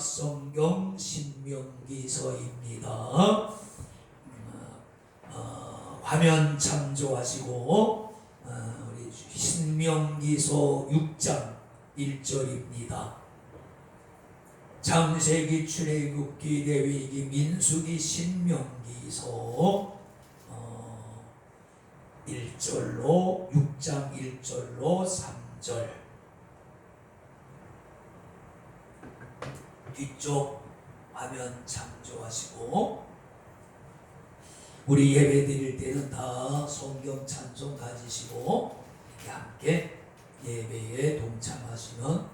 성경 신명기서입니다. 어, 어, 화면 참조하시고 어, 우리 신명기서 6장 1절입니다. 창세기 출애굽기 레위기 민수기 신명기서 어, 1절로 6장 1절로 3절 뒤쪽 화면 참조하시고 우리 예배 드릴 때는 다 성경 찬송 가지시고 함께 예배에 동참하시면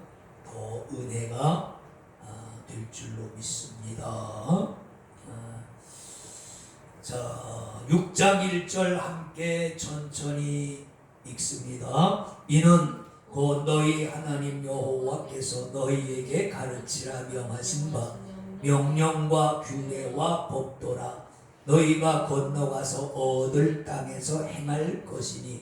더 은혜가 아, 될 줄로 믿습니다. 아, 자, 6장 1절 함께 천천히 읽습니다. 이는 곧 너희 하나님 여호와께서 너희에게 가르치라 명하신 바 명령과 규례와 법도라. 너희가 건너가서 얻을 땅에서 행할 것이니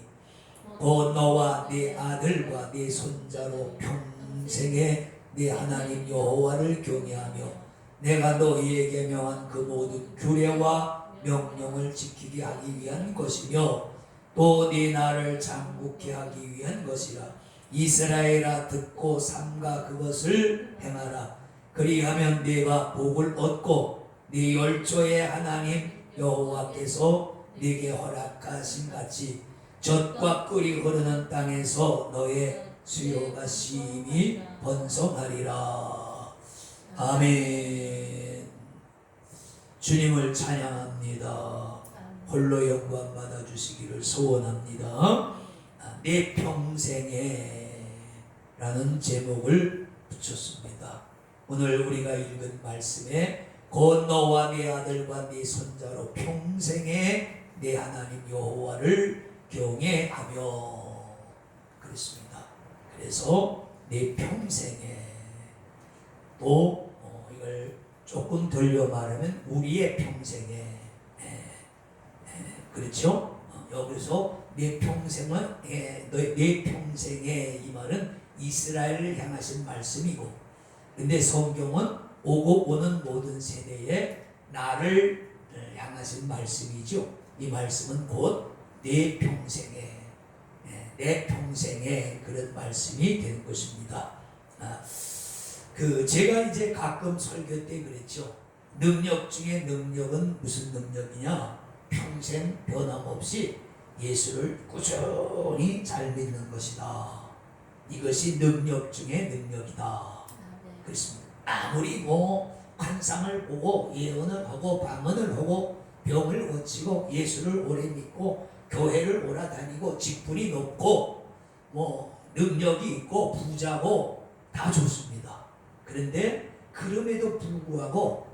곧 너와 네 아들과 네 손자로 평생에 네 하나님 여호와를 경외하며 내가 너희에게 명한 그 모든 규례와 명령을 지키게 하기 위한 것이며 또 네 나를 장국케 하기 위한 것이라 이스라엘아 듣고 삼가 그것을 행하라. 그리하면 네가 복을 얻고 네 열조의 하나님 여호와께서 네게 허락하신 같이 젖과 꿀이 흐르는 땅에서 너의 수요가 심히 번성하리라. 아멘. 주님을 찬양합니다. 홀로 영광 받아 주시기를 소원합니다. 아, 내 평생에 라는 제목을 붙였습니다. 오늘 우리가 읽은 말씀에 곧 너와 네 아들과 네 손자로 평생에 내 하나님 여호와를 경외하며 그랬습니다. 그래서 내 평생에 또 어, 이걸 조금 돌려 말하면 우리의 평생에 에, 에, 그렇죠? 어, 여기서 내 평생은 예, 너- 내 평생에 이 말은 이스라엘을 향하신 말씀이고 근데 성경은 오고 오는 모든 세대에 나를 향하신 말씀이죠. 이 말씀은 곧 내 평생에 예, 내 평생에 그런 말씀이 되는 것입니다. 아, 그 제가 이제 가끔 설교 때 그랬죠. 능력 중에 능력은 무슨 능력이냐? 평생 변함없이 예수를 꾸준히 잘 믿는 것이다. 이것이 능력 중에 능력이다. 그렇습니다. 아무리 뭐 환상을 보고 예언을 하고 방언을 하고 병을 고치고 예수를 오래 믿고 교회를 오라 다니고 직분이 높고 뭐 능력이 있고 부자고 다 좋습니다. 그런데 그럼에도 불구하고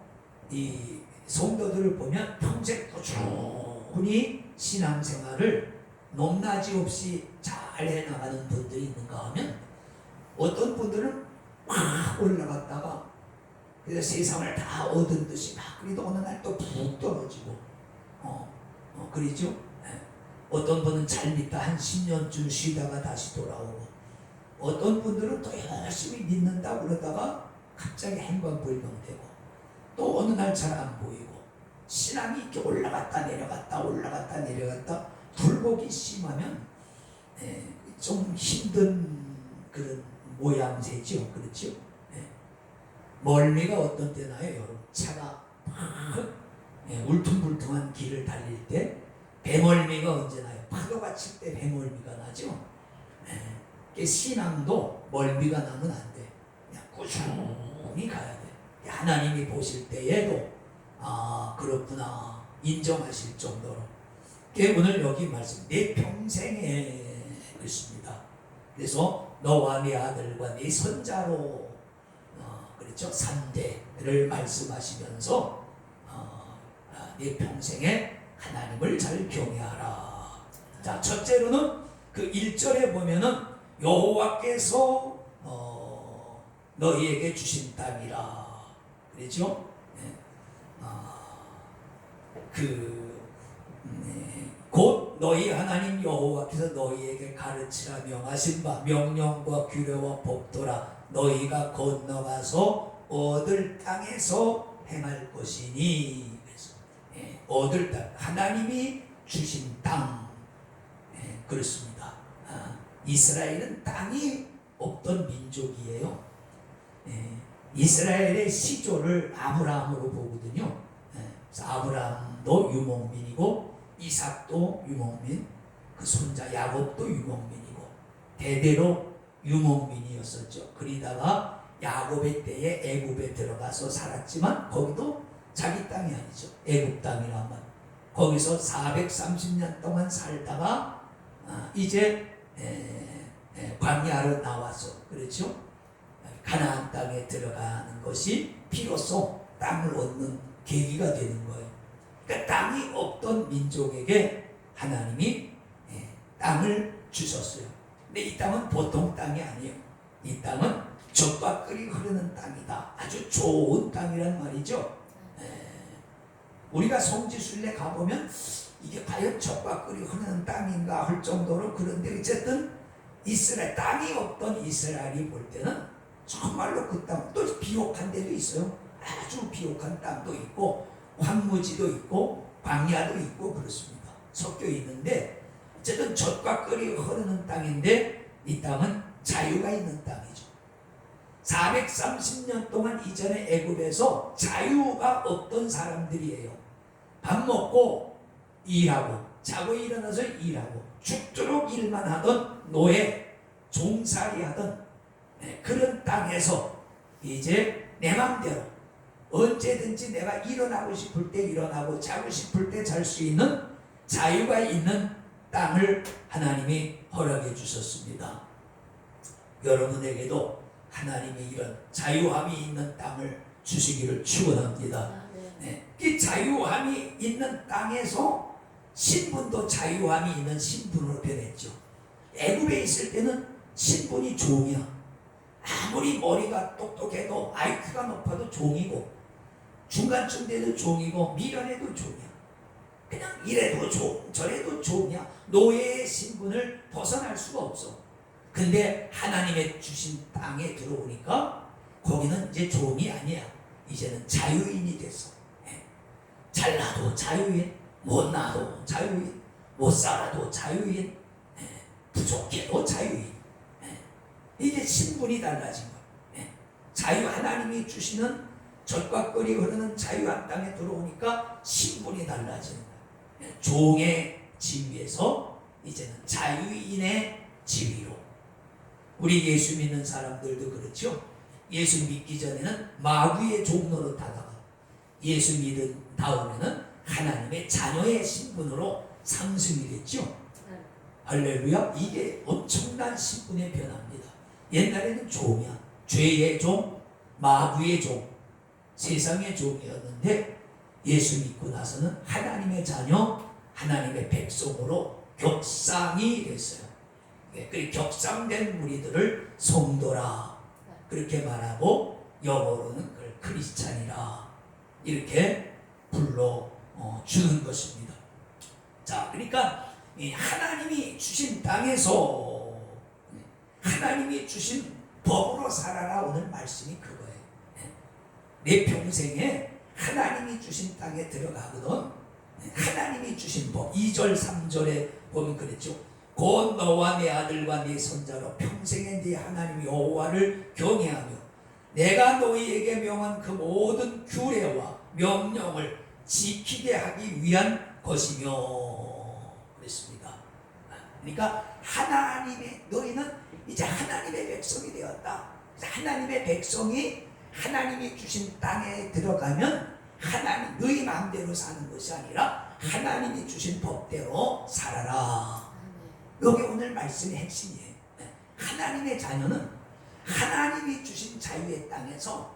이 성도들을 보면 평생 꾸준히 신앙생활을 높낮이 없이 잘 해나가는 분들이 있는가 하면 어떤 분들은 막 올라갔다가 그래서 세상을 다 얻은 듯이 막 그래도 어느 날 또 푹 떨어지고 어, 어 그러죠 예. 어떤 분은 잘 믿다 한 10년쯤 쉬다가 다시 돌아오고 어떤 분들은 또 열심히 믿는다 그러다가 갑자기 행방불명되고 또 어느 날 잘 안 보이고 신앙이 이렇게 올라갔다 내려갔다 올라갔다 내려갔다 불복이 심하면 예, 좀 힘든 그런 모양새죠. 그렇죠? 예. 멀미가 어떤 때 나요? 여러분 차가 막 예, 울퉁불퉁한 길을 달릴 때 배멀미가 언제 나요? 파도가 칠 때 배멀미가 나죠? 예. 그 신앙도 멀미가 나면 안 돼. 그냥 꾸준히 가야 돼. 하나님이 보실 때에도 아 그렇구나. 인정하실 정도로 오늘 여기 말씀 내 평생에 그렇습니다. 그래서 너와 네 아들과 네 손자로 어, 그렇죠? 3대를 말씀하시면서 어, 아, 네 평생에 하나님을 잘 경외하라. 자 첫째로는 그 1절에 보면은 여호와께서 어, 너희에게 주신 땅이라. 그렇죠? 그, 곧 너희 하나님 여호와께서 너희에게 가르치라 명하신 바 명령과 규례와 법도라 너희가 건너가서 얻을 땅에서 행할 것이니 그래서 예, 얻을 땅 하나님이 주신 땅 예, 그렇습니다. 아, 이스라엘은 땅이 없던 민족이에요. 예, 이스라엘의 시조를 아브라함으로 보거든요. 예, 아브라함도 유목민이고 이삭도 유목민, 그 손자 야곱도 유목민이고 대대로 유목민이었었죠. 그러다가 야곱의 때에 애굽에 들어가서 살았지만 거기도 자기 땅이 아니죠. 애굽 땅이라만 거기서 430년 동안 살다가 아, 이제 광야로 나와서 그렇죠. 가나안 땅에 들어가는 것이 비로소 땅을 얻는 계기가 되는 거예요. 그러니까 땅이 없던 민족에게 하나님이 예, 땅을 주셨어요. 근데 이 땅은 보통 땅이 아니에요. 이 땅은 젖과 끓이 흐르는 땅이다. 아주 좋은 땅이란 말이죠. 예, 우리가 성지순례 가보면 이게 과연 젖과 끓이 흐르는 땅인가 할 정도로 그런데 어쨌든 이스라엘 땅이 없던 이스라엘이 볼 때는 정말로 그 땅 또 비옥한 데도 있어요. 아주 비옥한 땅도 있고 황무지도 있고 광야도 있고 그렇습니다. 섞여 있는데 어쨌든 젖과 끓이 흐르는 땅인데 이 땅은 자유가 있는 땅이죠. 430년 동안 이전에 애굽에서 자유가 없던 사람들이에요. 밥 먹고 일하고 자고 일어나서 일하고 죽도록 일만 하던 노예 종살이 하던 네, 그런 땅에서 이제 내 맘대로 언제든지 내가 일어나고 싶을 때 일어나고 자고 싶을 때 잘 수 있는 자유가 있는 땅을 하나님이 허락해 주셨습니다. 여러분에게도 하나님이 이런 자유함이 있는 땅을 주시기를 축원합니다. 아, 네. 네, 이 자유함이 있는 땅에서 신분도 자유함이 있는 신분으로 변했죠. 애굽에 있을 때는 신분이 종이야. 아무리 머리가 똑똑해도 IQ가 높아도 종이고 중간쯤 돼도 종이고 미련해도 종이야. 그냥 이래도 종, 저래도 종이야. 노예의 신분을 벗어날 수가 없어. 근데 하나님의 주신 땅에 들어오니까 거기는 이제 종이 아니야. 이제는 자유인이 됐어. 예. 잘나도 자유인, 못 나도 자유인, 못 살아도 자유인, 예. 부족해도 자유인. 예. 이게 신분이 달라진. 예. 자유 하나님이 주시는 끓이 흐르는 자유한 땅에 들어오니까 신분이. 예. 종의 지위에서 이제는 자유인의 지위로. 우리 예수 믿는 사람들도 그렇죠. 예수 믿기 전에는 마귀의 종로로 타다가 예수 믿은 다음에는 하나님의 자녀의 신분으로 상승이 됐죠. 네. 할렐루야. 이게 엄청난 신분의 변화입니다. 옛날에는 종이야. 죄의 종, 마귀의 종, 세상의 종이었는데 예수 믿고 나서는 하나님의 자녀, 하나님의 백성으로 격상이 됐어요. 예, 그 격상된 무리들을 성도라 그렇게 말하고 영어로는 그걸 크리스찬이라 이렇게 불러 어, 주는 것입니다. 자, 그러니까 이 하나님이 주신 땅에서 하나님이 주신 법으로 살아라 오늘 말씀이 그거예요. 내 평생에 하나님이 주신 땅에 들어가거든. 하나님이 주신 법 2절 3절에 보면 그랬죠. 곧 너와 내 아들과 네 손자로 평생에 네 하나님 여호와를 경외하며 내가 너희에게 명한 그 모든 규례와 명령을 지키게 하기 위한 것이며 그랬습니다. 그러니까 하나님의 너희는 이제 하나님의 백성이 되었다. 하나님의 백성이 하나님이 주신 땅에 들어가면 하나님 너희 마음대로 사는 것이 아니라 하나님이 주신 법대로 살아라. 아, 여기 오늘 말씀의 핵심이에요. 네. 하나님의 자녀는 하나님이 주신 자유의 땅에서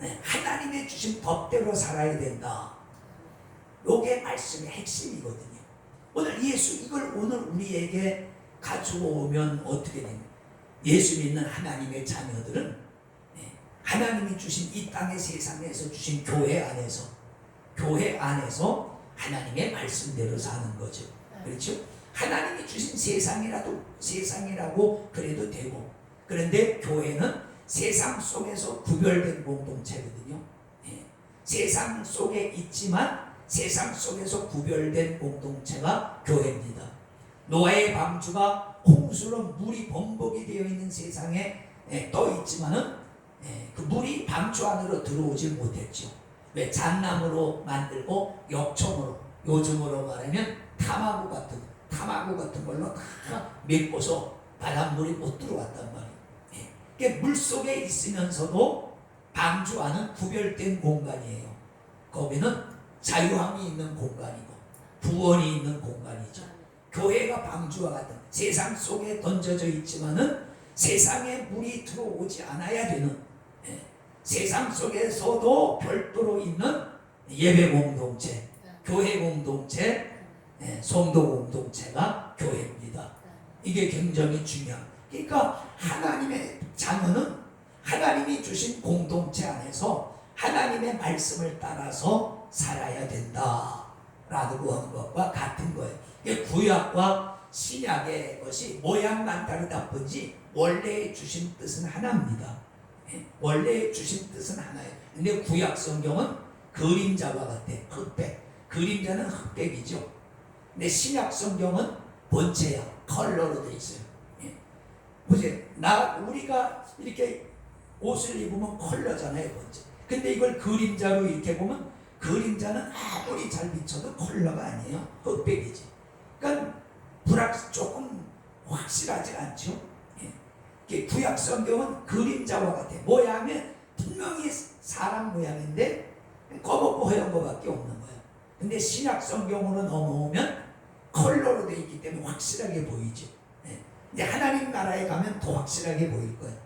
네, 하나님의 주신 법대로 살아야 된다. 요게 말씀의 핵심이거든요. 오늘 예수 이걸 오늘 우리에게 가져오면 어떻게 됩니까? 예수 믿는 하나님의 자녀들은 네, 하나님이 주신 이 땅의 세상에서 주신 교회 안에서 교회 안에서 하나님의 말씀대로 사는 거죠. 그렇죠? 하나님이 주신 세상이라도 세상이라고 그래도 되고 그런데 교회는 세상 속에서 구별된 공동체거든요. 예. 세상 속에 있지만 세상 속에서 구별된 공동체가 교회입니다. 노아의 방주가 홍수로 물이 범벅이 되어 있는 세상에 예, 떠 있지만은 예, 그 물이 방주 안으로 들어오질 못했죠. 왜 잣나무로 만들고 역청으로 요즘으로 말하면 타마구 같은 타마구 같은 걸로 다 메꿔서 바닷물이 못 들어왔단 말이에요. 예. 물 속에 있으면서도 방주 안은 구별된 공간이에요. 거기는 자유함이 있는 공간이고 구원이 있는 공간이죠. 교회가 방주와 같은 세상 속에 던져져 있지만은 세상에 물이 들어오지 않아야 되는 예, 세상 속에서도 별도로 있는 예배 공동체, 교회 공동체, 예, 성도 공동체가 교회입니다. 이게 굉장히 중요한. 그러니까 하나님의 자녀는 하나님이 주신 공동체 안에서 하나님의 말씀을 따라서 살아야 된다 라고 하는 것과 같은 거예요. 구약과 신약의 것이 모양만 다르다 뿐지 원래 주신 뜻은 하나입니다. 예, 원래 주신 뜻은 하나예요. 근데 구약 성경은 그림자와 같아. 흑백. 그림자는 흑백이죠. 근데 신약 성경은 본체야. 컬러로 돼 있어요. 예. 보세요. 나 우리가 이렇게 옷을 입으면 컬러잖아요, 본체. 근데 이걸 그림자로 이렇게 보면 그림자는 아무리 잘 비춰도 컬러가 아니에요. 흑백이지. 그러니까 불확 조금 확실하지 않죠. 구약 성경은 그림자와 같아. 모양은 분명히 사람 모양인데 검었고 허연 거밖에 없는 거예요. 근데 신약 성경으로 넘어오면 컬러로 되어 있기 때문에 확실하게 보이죠. 예. 이제 하나님 나라에 가면 더 확실하게 보일 거예요.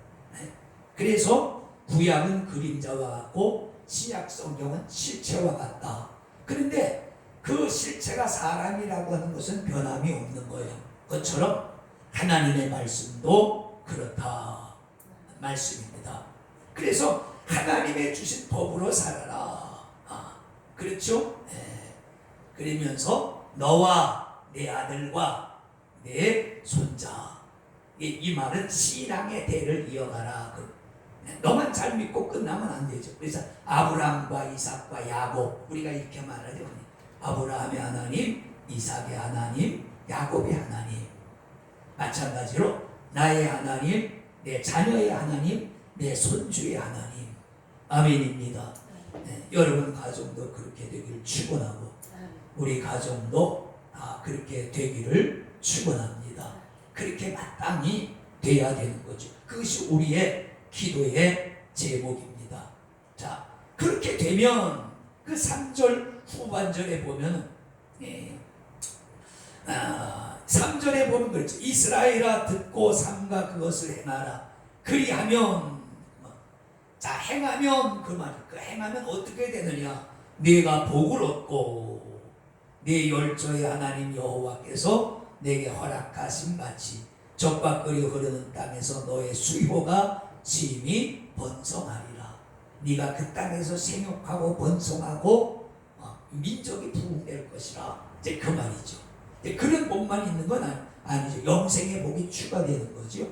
예. 그래서 구약은 그림자와 같고 신약 성경은 실체와 같다. 그런데 그 실체가 사람이라고 하는 것은 변함이 없는 거예요. 그처럼 하나님의 말씀도 그렇다. 말씀입니다. 그래서 하나님의 주신 법으로 살아라. 아, 그렇죠? 예. 그러면서 너와 내 아들과 내 손자. 이, 이 말은 신앙의 대를 이어가라. 그, 너만 잘 믿고 끝나면 안 되죠. 그래서 아브라함과 이삭과 야곱 우리가 이렇게 말하죠. 아브라함의 하나님, 이삭의 하나님, 야곱의 하나님. 마찬가지로 나의 하나님, 내 자녀의 하나님, 내 손주의 하나님. 아멘입니다. 네, 여러분 가정도 그렇게 되기를 축원하고 우리 가정도 다 그렇게 되기를 축원합니다. 그렇게 마땅히 돼야 되는 거죠. 그것이 우리의 기도의 제목입니다. 자, 그렇게 되면 그 3절 후반절에 보면 예, 아, 3절에 보면 그렇죠. 이스라엘아 듣고 삼가 그것을 행하라. 그리하면 자 행하면 그 말, 그 행하면 어떻게 되느냐? 네가 복을 얻고 네 열조의 하나님 여호와께서 내게 허락하신 같이 적박거리 흐르는 땅에서 너의 수효가 심히 번성하리라. 네가 그 땅에서 생육하고 번성하고 어, 민족이 부흥될 것이라. 이제 그 말이죠. 이제 그런 복만 있는 건 아니- 아니 죠. 영생의 복이 추가되는 거죠.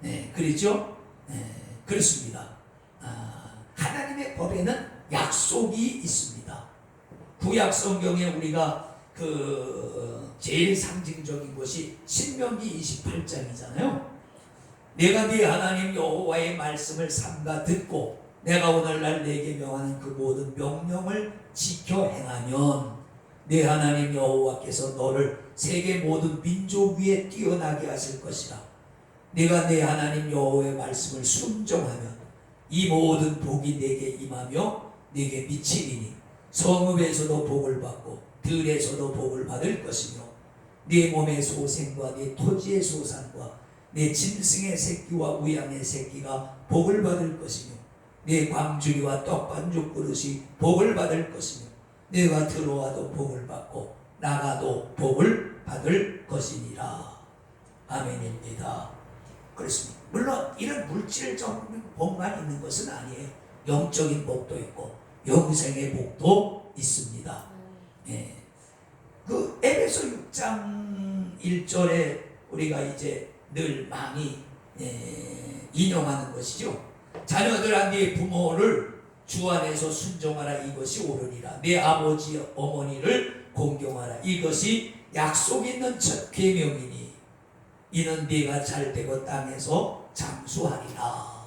네, 그렇죠? 네, 그렇습니다. 아, 하나님의 법에는 약속이 있습니다. 구약 성경에 우리가 그 제일 상징적인 것이 신명기 28장이잖아요. 내가 네 하나님 여호와의 말씀을 삼가 듣고 내가 오늘날 내게 명하는 그 모든 명령을 지켜 행하면 내 하나님 여호와께서 너를 세계 모든 민족 위에 뛰어나게 하실 것이라. 내가 내 하나님 여호와의 말씀을 순종하면 이 모든 복이 내게 임하며 내게 미치리니 성읍에서도 복을 받고 들에서도 복을 받을 것이며 네 몸의 소생과 네 토지의 소산과 내 짐승의 새끼와 우양의 새끼가 복을 받을 것이며 내 광주리와 떡반죽 그릇이 복을 받을 것이며 내가 들어와도 복을 받고 나가도 복을 받을 것이니라. 아멘입니다. 그렇습니다. 물론 이런 물질적인 복만 있는 것은 아니에요. 영적인 복도 있고 영생의 복도 있습니다. 예. 그 에베소 6장 1절에 우리가 이제 늘 많이 예, 인용하는 것이죠. 자녀들아 네 부모를 주 안에서 순종하라 이것이 옳으니라. 내 아버지 어머니를 공경하라. 이것이 약속 있는 첫 계명이니 이는 네가 잘 되고 땅에서 장수하리라.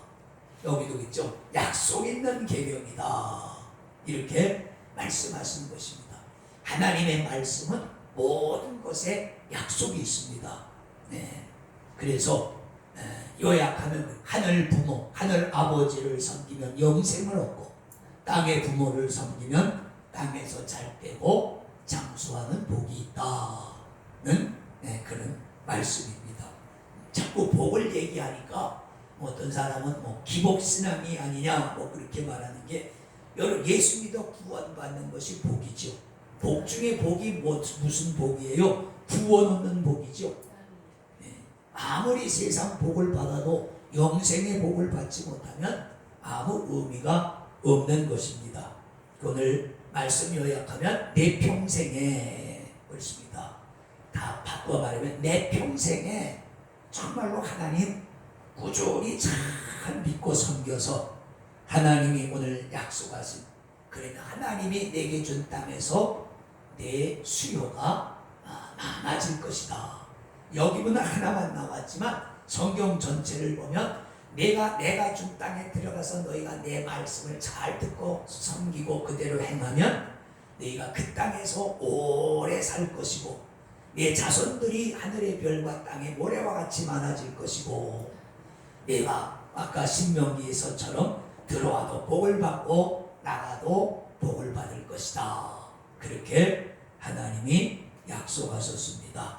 여기도 있죠? 약속 있는 계명이다. 이렇게 말씀하시는 것입니다. 하나님의 말씀은 모든 것에 약속이 있습니다. 네. 그래서 에, 요약하면 하늘 부모, 하늘 아버지를 섬기면 영생을 얻고 땅의 부모를 섬기면 땅에서 잘 되고 장수하는 복이 있다는 네, 그런 말씀입니다. 자꾸 복을 얘기하니까 어떤 사람은 뭐 기복신앙이 아니냐 뭐 그렇게 말하는 게 여러분 예수 믿어 구원받는 것이 복이죠. 복 중에 복이 뭐, 무슨 복이에요? 구원 얻는 복이죠. 아무리 세상 복을 받아도 영생의 복을 받지 못하면 아무 의미가 없는 것입니다. 오늘 말씀 요약하면 내 평생에 그렇습니다. 다 바꿔 말하면 내 평생에 정말로 하나님 꾸준히 잘 믿고 섬겨서 하나님이 오늘 약속하신 그러니까 하나님이 내게 준 땅에서 내 수요가 아, 많아질 것이다. 여기는 하나만 나왔지만 성경 전체를 보면 내가 내가 준 땅에 들어가서 너희가 내 말씀을 잘 듣고 섬기고 그대로 행하면 너희가 그 땅에서 오래 살 것이고 내 자손들이 하늘의 별과 땅의 모래와 같이 많아질 것이고 내가 아까 신명기에서처럼 들어와도 복을 받고 나가도 복을 받을 것이다. 그렇게 하나님이 약속하셨습니다.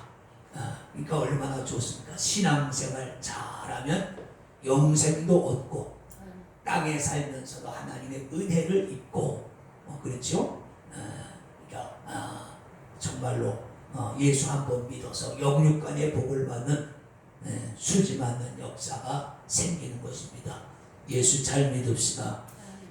아, 그러니까 얼마나 좋습니까? 신앙생활 잘하면 영생도 얻고 땅에 살면서도 하나님의 은혜를 입고 어, 그렇죠? 아, 그러니까 아, 정말로 어, 예수 한 번 믿어서 영육간의 복을 받는 예, 수지 맞는 역사가 생기는 것입니다. 예수 잘 믿읍시다.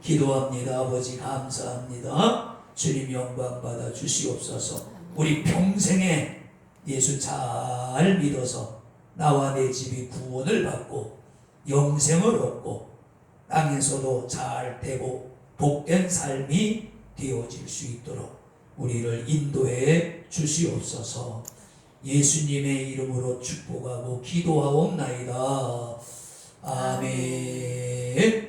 기도합니다. 아버지 감사합니다. 주님 영광 받아 주시옵소서. 우리 평생에 예수 잘 믿어서 나와 내 집이 구원을 받고 영생을 얻고 땅에서도 잘 되고 복된 삶이 되어질 수 있도록 우리를 인도해 주시옵소서. 예수님의 이름으로 축복하고 기도하옵나이다. 아멘.